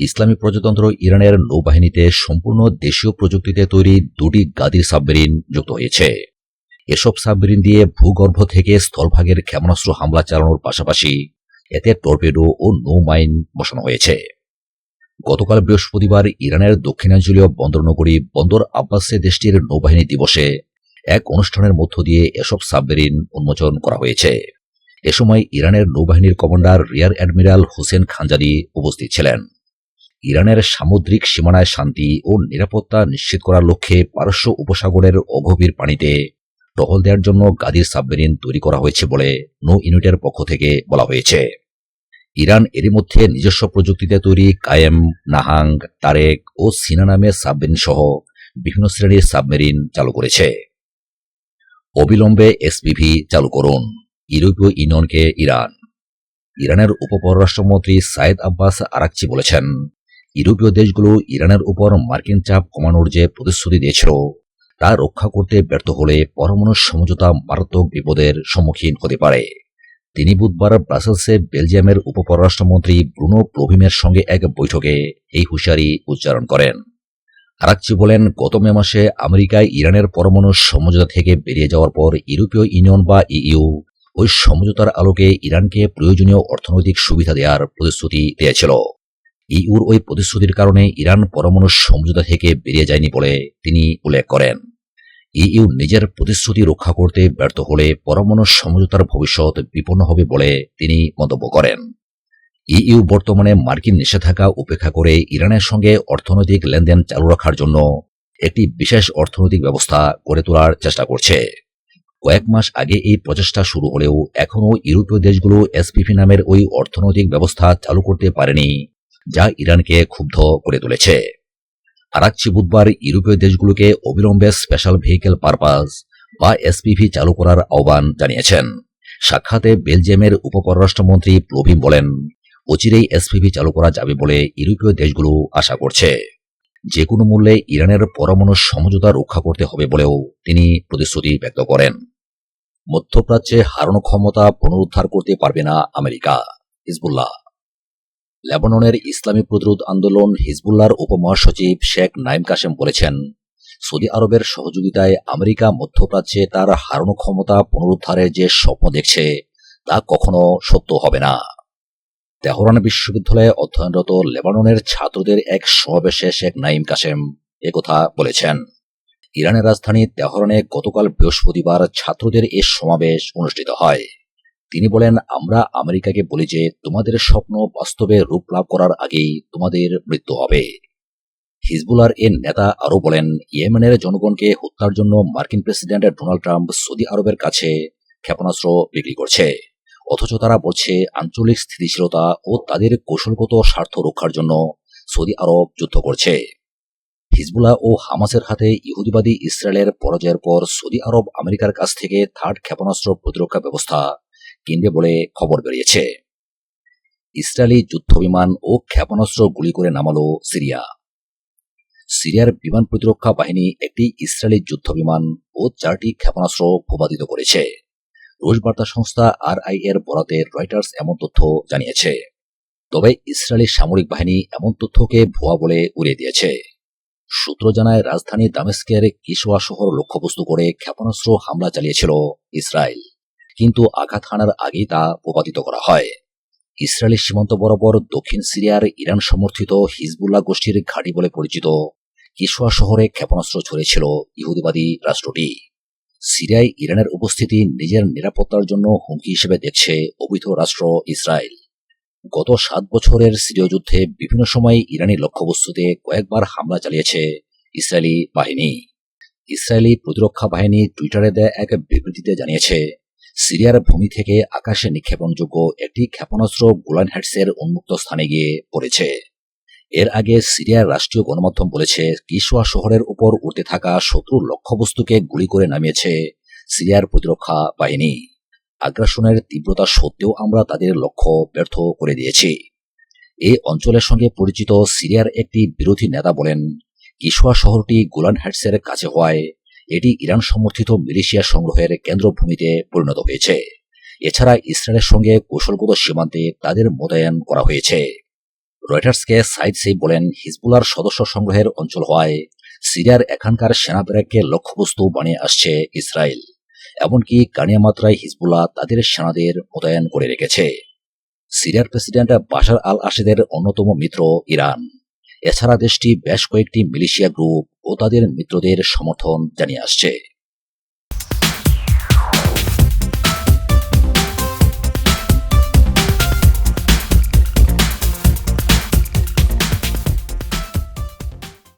ইসলামী প্রজাতন্ত্র ইরানের নৌবাহিনীতে সম্পূর্ণ দেশীয় প্রযুক্তিতে তৈরি দুটি গাদির সাবমেরিন যুক্ত হয়েছে। এসব সাবমেরিন দিয়ে ভূগর্ভ থেকে স্থলভাগের ক্ষেপণাস্ত্র হামলা চালানোর পাশাপাশি এতে টর্পেডো ও নৌ মাইন বসানো হয়েছে। গতকাল বৃহস্পতিবার ইরানের দক্ষিণাঞ্চলীয় বন্দরনগরী বন্দর আব্বাসে দেশটির নৌবাহিনী দিবসে এক অনুষ্ঠানের মধ্য দিয়ে এসব সাবমেরিন উন্মোচন করা হয়েছে। এ সময় ইরানের নৌবাহিনীর commander rear admiral Hossein Khanzadi উপস্থিত ছিলেন। ইরানের সামুদ্রিক সীমানায় শান্তি ও নিরাপত্তা নিশ্চিত করার লক্ষ্যে পারস্য উপসাগরের অগভীর পানিতে টহল দেওয়ার জন্য গাদির সাবমেরিন তৈরি করা হয়েছে বলে নৌ ইউনিটের পক্ষ থেকে বলা হয়েছে। ইরান এরই মধ্যে নিজস্ব প্রযুক্তিতে তৈরি কায়েম, নাহাং, তারেক ও সিনা নামের সাবমেরিন সহ বিভিন্ন শ্রেণির সাবমেরিন চালু করেছে। অবিলম্বে এসপিভি চালু করুন। ইউরোপীয় ইউনিয়নকে ইরান। ইরানের উপপররাষ্ট্রমন্ত্রী সাইদ আব্বাস আরাকচি বলেছেন ইউরোপীয় দেশগুলো ইরানের উপর মার্কিন চাপ কমানোর যে প্রতিশ্রুতি দিয়েছিল, তা রক্ষা করতে ব্যর্থ হলে পরমাণু সমঝোতা মারাত্মক বিপদের সম্মুখীন হতে পারে। তিনি বুধবার ব্রাসেলসে বেলজিয়ামের উপপররাষ্ট্রমন্ত্রী ব্রুনো প্লোভিমের সঙ্গে এক বৈঠকে এই হুঁশিয়ারি উচ্চারণ করেন। আরাকচি বলেন, গত মে মাসে আমেরিকায় ইরানের পরমাণু সমঝোতা থেকে বেরিয়ে যাওয়ার পর ইউরোপীয় ইউনিয়ন বা ইইউ ওই সমঝোতার আলোকে ইরানকে প্রয়োজনীয় অর্থনৈতিক সুবিধা দেওয়ার প্রতিশ্রুতি দিয়েছিল। ইউর ওই প্রতিশ্রুতির কারণে ইরান পরমাণু সমঝোতা থেকে বেরিয়ে যায়নি বলে তিনি উল্লেখ করেন। ইইউ নিজের প্রতিশ্রুতি রক্ষা করতে ব্যর্থ হলে পরমাণু সমঝোতার ভবিষ্যৎ বিপন্ন হবে বলে তিনি মন্তব্য করেন। ইইউ বর্তমানে মার্কিন নিষেধাজ্ঞা উপেক্ষা করে ইরানের সঙ্গে অর্থনৈতিক লেনদেন চালু রাখার জন্য একটি বিশেষ অর্থনৈতিক ব্যবস্থা গড়ে তোলার চেষ্টা করছে। কয়েক মাস আগে এই প্রচেষ্টা শুরু হলেও এখনও ইউরোপীয় দেশগুলো এসপিপি নামের ওই অর্থনৈতিক ব্যবস্থা চালু করতে পারেনি। যা ইরানকে ক্ষুব্ধ করে তুলেছে। আরাকচি বুধবার ইউরোপীয় দেশগুলোকে অবিলম্বে স্পেশাল ভেহিকেল পারপাস বা এসপিভি চালু করার আহ্বান জানিয়েছেন। সাক্ষাতে বেলজিয়ামের উপপররাষ্ট্রমন্ত্রী প্লোভিম বলেন, অচিরেই এসপিভি চালু করা যাবে বলে ইউরোপীয় দেশগুলো আশা করছে। যে কোনো মূল্যে ইরানের পরমাণু সমঝোতা রক্ষা করতে হবে বলেও তিনি প্রতিশ্রুতি ব্যক্ত করেন। মধ্যপ্রাচ্যে হারানো ক্ষমতা পুনরুদ্ধার করতে পারবে না আমেরিকা, হিজবুল্লাহ। লেবাননের ইসলামী প্রতিরোধ আন্দোলন হিজবুল্লাহর উপমহাসচিব শেখ নাইম কাসেম বলেছেন, সৌদি আরবের সহযোগিতায় আমেরিকা মধ্যপ্রাচ্যে তার হারানো ক্ষমতা পুনরুদ্ধারের যে স্বপ্ন দেখছে, তা কখনো সত্য হবে না। তেহরান বিশ্ববিদ্যালয়ে অধ্যয়নরত লেবাননের ছাত্রদের এক সমাবেশে শেখ নাইম কাসেম একথা বলেছেন। ইরানের রাজধানী তেহরানে গতকাল বৃহস্পতিবার ছাত্রদের এ সমাবেশ অনুষ্ঠিত হয়। তিনি বলেন, আমরা আমেরিকাকে বলি যে, তোমাদের স্বপ্ন বাস্তবে রূপ লাভ করার আগেই তোমাদের মৃত্যু হবে। হিজবুলার এর নেতা আরও বলেন, ইয়েমেনের জনগণকে হত্যার জন্য মার্কিন প্রেসিডেন্ট ডোনাল্ড ট্রাম্প সৌদি আরবের কাছে ক্ষেপণাস্ত্র বিক্রি করছে। অথচ তারা বলছে, আঞ্চলিক স্থিতিশীলতা ও তাদের কৌশলগত স্বার্থ রক্ষার জন্য সৌদি আরব যুদ্ধ করছে। হিজবুল্লাহ ও হামাসের হাতে ইহুদিবাদী ইসরায়েলের পরাজয়ের পর সৌদি আরব আমেরিকার কাছ থেকে থার্ড ক্ষেপণাস্ত্র প্রতিরক্ষা ব্যবস্থা কিনবে বলে খবর বেরিয়েছে। ইসরায়েলি যুদ্ধবিমান ও ক্ষেপণাস্ত্র গুলি করে নামালো সিরিয়া। সিরিয়ার বিমান প্রতিরক্ষা বাহিনী একটি ইসরায়েলি যুদ্ধবিমান ও চারটি ক্ষেপণাস্ত্র ভূপাতিত করেছে। রুশ বার্তা সংস্থা আর আই এর বরাতে রয়টার্স এমন তথ্য জানিয়েছে। তবে ইসরায়েলি সামরিক বাহিনী এমন তথ্যকে ভুয়া বলে উড়িয়ে দিয়েছে। সূত্র জানায়, রাজধানী দামেস্কের কিশোয়া শহর লক্ষ্যবস্তু করে ক্ষেপণাস্ত্র হামলা চালিয়েছিল ইসরায়েল। কিন্তু আঘাত হানার আগেই তা ভূপাতিত করা হয়। ইসরায়েলি সীমান্ত বরাবর দক্ষিণ সিরিয়ার ইরান সমর্থিত হিজবুল্লাহ গোষ্ঠীর ঘাঁটি বলে পরিচিত কিশোয়া শহরে ক্ষেপণাস্ত্র ছড়িয়েছিল ইহুদিবাদী রাষ্ট্রটি। সিরিয়ায় ইরানের উপস্থিতি নিজের নিরাপত্তার জন্য হুমকি হিসেবে দেখছে অবৈধ রাষ্ট্র ইসরায়েল। গত সাত বছরের সিরীয় যুদ্ধে বিভিন্ন সময় ইরানি লক্ষ্যবস্তুতে কয়েকবার হামলা চালিয়েছে ইসরায়েলি বাহিনী। ইসরায়েলি প্রতিরক্ষা বাহিনী টুইটারে দেয় এক বিবৃতিতে জানিয়েছে সিরিয়ার ভূমি থেকে আকাশে নিক্ষেপণযোগ্য একটি ক্ষেপণাস্ত্র গোলান হ্যাটসের উন্মুক্ত স্থানে গিয়ে পড়েছে। এর আগে সিরিয়ার রাষ্ট্রীয় গণমাধ্যম বলেছে, কিশোয়া শহরের উপর উঠতে থাকা শত্রুর লক্ষ্যবস্তুকে গুলি করে নামিয়েছে সিরিয়ার প্রতিরক্ষা বাহিনী। আগ্রাসনের তীব্রতা সত্ত্বেও আমরা তাদের লক্ষ্য ব্যর্থ করে দিয়েছি। এই অঞ্চলের সঙ্গে পরিচিত সিরিয়ার একটি বিরোধী নেতা বলেন, কিশোয়া শহরটি গোলান হ্যাটসের কাছে হওয়ায় এটি ইরান সমর্থিত মিলিশিয়া সংগ্রহের কেন্দ্রভূমিতে পরিণত হয়েছে। এছাড়া ইসরায়েলের সঙ্গে কৌশলগত সীমান্তে তাদের মোতায়েন করা হয়েছে। রয়টার্সকে সাইড সেই বলেন, হিজবুলার সদস্য সংগ্রহের অঞ্চল হওয়ায় সিরিয়ার এখানকার সেনা ব্যারাককে লক্ষ্যবস্তু বানিয়ে আসছে ইসরায়েল। এমনকি কানিয়া মাত্রায় হিজবুল্লাহ তাদের সেনাদের মোতায়েন করে রেখেছে। সিরিয়ার প্রেসিডেন্ট বাশার আল আশেদের অন্যতম মিত্র ইরান। এছাড়া দেশটি বেশ কয়েকটি মিলিশিয়া গ্রুপ ও তাদের মিত্রদের সমর্থন জানিয়ে আসছে।